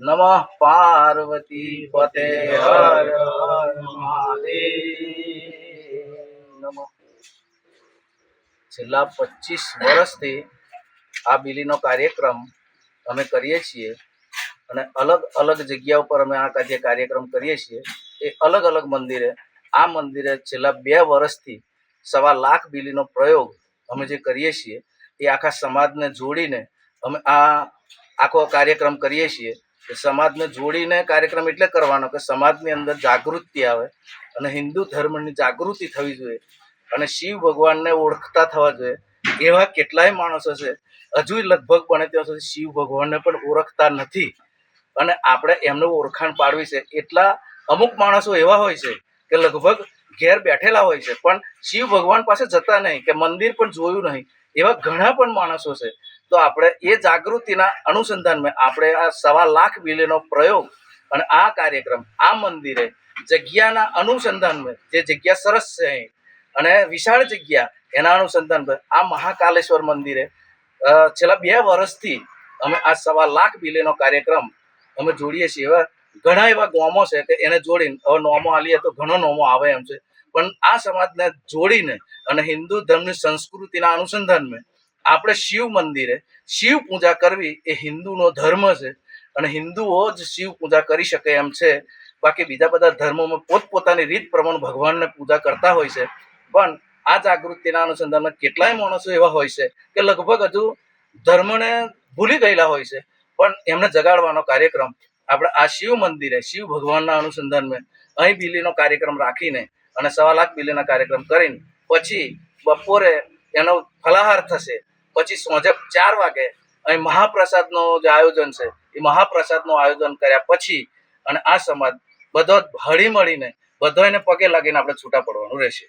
નમઃ પાર્વતી પતે હર હર છેલ્લા પચીસ વર્ષથી આ બિલીનો કાર્યક્રમ અમે કરીએ છીએ અને અલગ અલગ જગ્યા ઉપર અમે આ જે કાર્યક્રમ કરીએ છીએ. એ અલગ અલગ મંદિરે, આ મંદિરે છેલ્લા બે વર્ષથી સવા લાખ બિલીનો પ્રયોગ અમે જે કરીએ છીએ, એ આખા સમાજને જોડીને અમે આ આખો કાર્યક્રમ કરીએ છીએ. કે સમાજને જોડીને કાર્યક્રમ એટલે કરવાનો કે સમાજની અંદર જાગૃતિ આવે અને હિન્દુ ધર્મની જાગૃતિ થવી જોઈએ અને શિવ ભગવાનને ઓળખતા થવા જોઈએ. એવા કેટલાય માણસો છે હજુ લગભગ બને ત્યાં સુધી શિવ ભગવાનને પણ ઓળખતા નથી. અને આપણે એમને ઓળખાણ પાડવી છે. એટલા અમુક માણસો એવા હોય છે કે લગભગ ઘેર બેઠેલા હોય છે. પણ શિવ ભગવાન પાસે જતા નહીં, કે મંદિર પણ જોયું નહીં. એવા ઘણા પણ માણસો છે. તો આપણે એ જાગૃતિના અનુસંધાનમાં આપણે આ સવા લાખ બિલિયનનો પ્રયોગ અને આ કાર્યક્રમ, આ મંદિરે જગ્યાના અનુસંધાનમાં, જે જગ્યા સરસ છે અને વિશાળ જગ્યા, એના અનુસંધાન પર આ મહાકાલેશ્વર મંદિરે છેલ્લા બે વર્ષથી અમે આ સવા લાખ બિલિયનનો કાર્યક્રમ અમે જોડીએ છીએ. એવા ઘણા એવા ગોમો છે કે એને જોડીને, હવે નોમો આલીએ તો ઘણો નોમો આવે એમ છે. પણ આ સમાજને જોડીને અને હિન્દુ ધર્મની સંસ્કૃતિના અનુસંધાનમાં આપણે શિવ મંદિરે, શિવ પૂજા કરવી એ હિન્દુનો ધર્મ છે અને હિન્દુઓ જ શિવ પૂજા કરી શકે એમ છે. બાકી બીજા બધા ધર્મોમાં પોતપોતાની રીત પ્રમાણે ભગવાનને પૂજા કરતા હોય છે. પણ આ જાગૃતિના અનુસંધાનમાં કેટલાય માણસો એવા હોય છે કે લગભગ હજુ ધર્મને ભૂલી ગયેલા હોય છે. પણ એમને જગાડવાનો કાર્યક્રમ આપણે આ શિવ મંદિરે, શિવ ભગવાનના અનુસંધાનમાં અહીં બિલીનો કાર્યક્રમ રાખીને અને સવા લાખ બિલીના કાર્યક્રમ કરીને પછી બપોરે એનો ફલાહાર થશે, પછી સાંજે ચાર વાગે અહીં મહાપ્રસાદનો જે આયોજન છે, એ મહાપ્રસાદનું આયોજન કર્યા પછી અને આ સમાજ બધો હળી મળીને બધો એને પગે લાગીને આપણે છૂટા પડવાનું રહેશે.